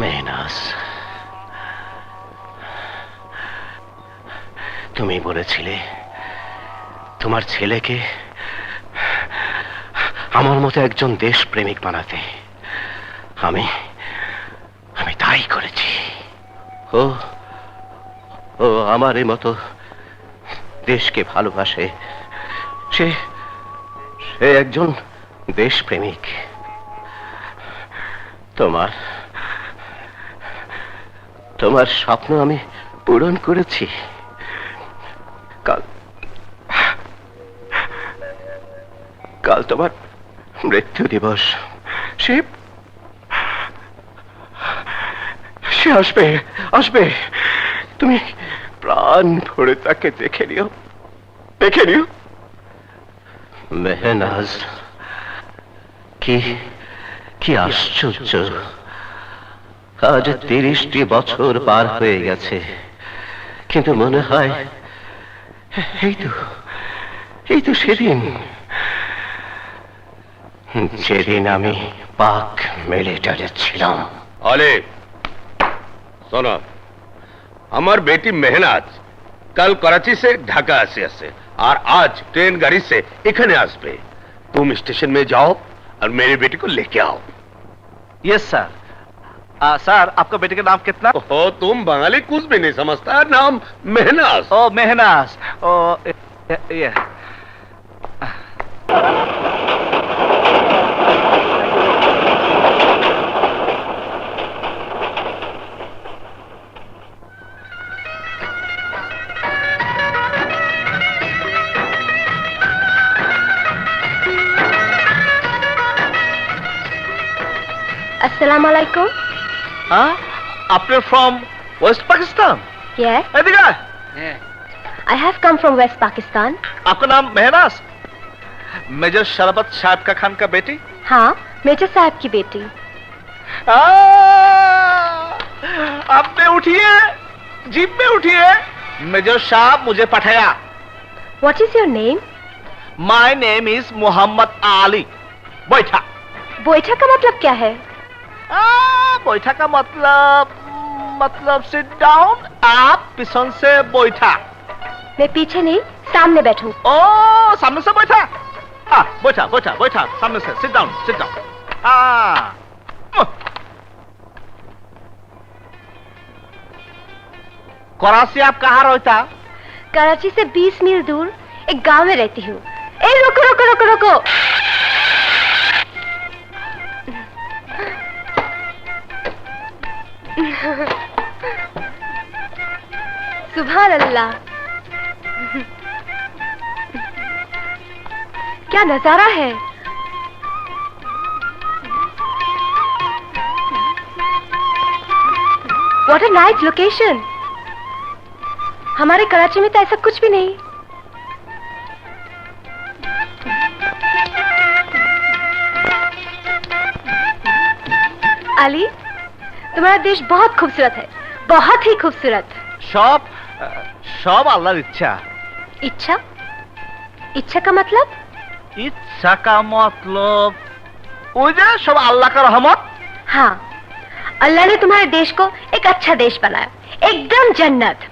মেহনাজ, তুমি বলেছিলে তোমার ছেলেকে আমার মতো একজন দেশপ্রেমিক বানাতে। আমি আমি তাই করেছি। ও ও আমার এই মতো দেশকে ভালোবাসে। সে সে একজন দেশপ্রেমিক। তোমার তোমার স্বপ্ন আমি পূরণ করেছি। কাল কাল তোমার মৃত্যু দিবস। সে সে আসবে আসবে। তুমি প্রাণ ভরে তাকে দেখে নিও। দেখে নিও। মেহনাজ, কি কি আশ্চর্য। আজ তিরিশটি বছর পার হয়ে গেছে কিন্তু মনে হয় এই তো এই তো সেদিন যেদিন আমি পাক মিলিটারে ছিলাম अले सुनो আমার বেটি মেহনাজ কাল করাচি से ঢাকা আসে আসে और आज ट्रेन गाड़ी से এখানে আসবে तुम स्टेशन में जाओ और मेरे बेटी को लेके आओ यस सर आ, सर आपका बेटे का नाम कितना ओ, तुम बंगाली कुछ भी नहीं समझता नाम मेहनास ओ मेहनास ओ ये, ये। Assalamualaikum. आपने from west Pakistan I have come from west Pakistan आपका नाम मेहनास मेजर शरबत साहब का खान का बेटी? हाँ मेजर साहब की बेटी। आप पे उठिए जीप में उठिए मेजर साहब मुझे पठाया। What is your name my name is Mohammad Ali बैठा बैठा का मतलब क्या है? आ! बैठा का मतलब मतलब सिट डाउन आप पिछन से बैठा। मैं पीछे नहीं सामने बैठूं। ओ सामने से बैठा? हाँ बैठा बैठा बैठा सामने से सिट डाउन सिट डाउन हाँ। कराची आप कहाँ रहता? कराची से 20 मील दूर एक गाँव में रहती हूँ। ए रुको रुको रुको रुको। सुबह अल्लाह। क्या नज़ारा है? वॉट अ नाइस लोकेशन हमारे कराची में तो ऐसा कुछ भी नहीं। अली? तुम्हारा देश बहुत खूबसूरत है बहुत ही खूबसूरत সব সব আল্লাহর ইচ্ছা इच्छा इच्छा का मतलब ইচ্ছা কা মতলব ওই যে সব আল্লাহ का রহমত हाँ अल्लाह ने तुम्हारे देश को एक अच्छा देश बनाया एकदम जन्नत